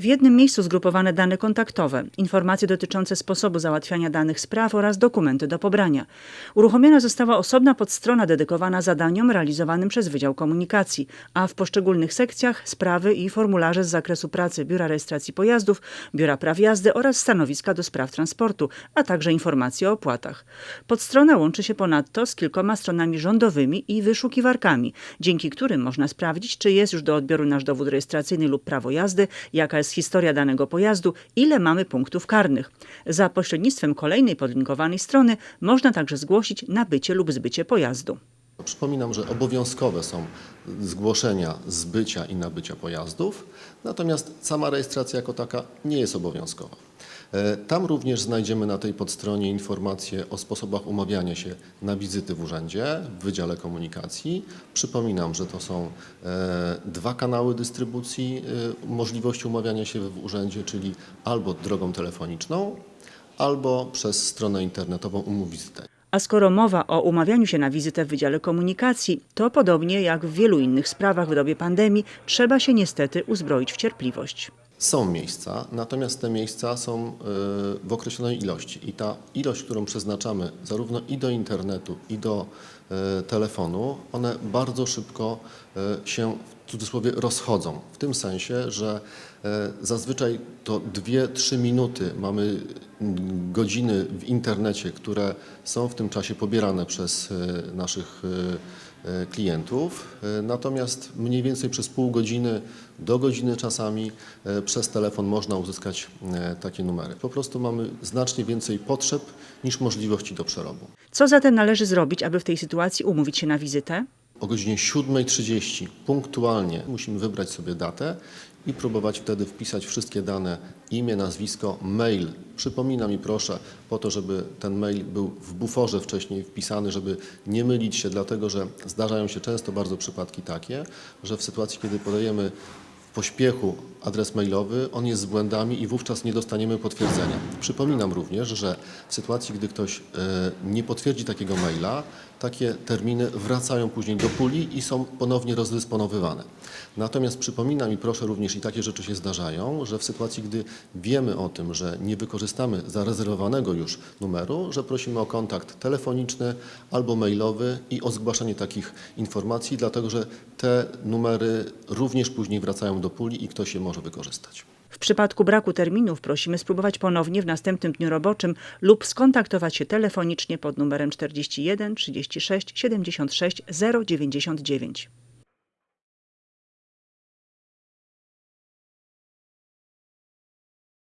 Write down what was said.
W jednym miejscu zgrupowane dane kontaktowe, informacje dotyczące sposobu załatwiania danych spraw oraz dokumenty do pobrania. Uruchomiona została osobna podstrona dedykowana zadaniom realizowanym przez Wydział Komunikacji, a w poszczególnych sekcjach sprawy i formularze z zakresu pracy Biura Rejestracji Pojazdów, Biura Praw Jazdy oraz stanowiska do spraw transportu, a także informacje o opłatach. Podstrona łączy się ponadto z kilkoma stronami rządowymi i wyszukiwarkami, dzięki którym można sprawdzić, czy jest już do odbioru nasz dowód rejestracyjny lub prawo jazdy, jaka jest historia danego pojazdu, ile mamy punktów karnych. Za pośrednictwem kolejnej podlinkowanej strony można także zgłosić nabycie lub zbycie pojazdu. Przypominam, że obowiązkowe są zgłoszenia zbycia i nabycia pojazdów, natomiast sama rejestracja jako taka nie jest obowiązkowa. E, Tam również znajdziemy na tej podstronie informacje o sposobach umawiania się na wizyty w urzędzie, w Wydziale Komunikacji. Przypominam, że to są e, dwa kanały dystrybucji e, możliwości umawiania się w urzędzie, czyli albo drogą telefoniczną, albo przez stronę internetową umów wizytę. A skoro mowa o umawianiu się na wizytę w Wydziale Komunikacji, to podobnie jak w wielu innych sprawach w dobie pandemii, trzeba się niestety uzbroić w cierpliwość. Są miejsca, natomiast te miejsca są y, w określonej ilości. I ta ilość, którą przeznaczamy zarówno i do internetu, i do y, telefonu, one bardzo szybko y, się w cudzysłowie rozchodzą. W tym sensie, że y, zazwyczaj to 2-3 minuty mamy godziny w internecie, które są w tym czasie pobierane przez y, naszych e, klientów, e, natomiast mniej więcej przez pół godziny do godziny czasami e, przez telefon można uzyskać e, takie numery. Po prostu mamy znacznie więcej potrzeb niż możliwości do przerobu. Co zatem należy zrobić, aby w tej sytuacji umówić się na wizytę? O godzinie 7.30 punktualnie musimy wybrać sobie datę i próbować wtedy wpisać wszystkie dane, imię, nazwisko, mail. Przypomina mi proszę po to, żeby ten mail był w buforze wcześniej wpisany, żeby nie mylić się, dlatego że zdarzają się często bardzo przypadki takie, że w sytuacji, kiedy podajemy pośpiechu adres mailowy, on jest z błędami i wówczas nie dostaniemy potwierdzenia. Przypominam również, że w sytuacji, gdy ktoś e, nie potwierdzi takiego maila, takie terminy wracają później do puli i są ponownie rozdysponowywane. Natomiast przypominam i proszę również, i takie rzeczy się zdarzają, że w sytuacji, gdy wiemy o tym, że nie wykorzystamy zarezerwowanego już numeru, że prosimy o kontakt telefoniczny albo mailowy i o zgłaszanie takich informacji, dlatego że te numery również później wracają do puli i ktoś je może wykorzystać. W przypadku braku terminów prosimy spróbować ponownie w następnym dniu roboczym lub skontaktować się telefonicznie pod numerem 41 36 76 099.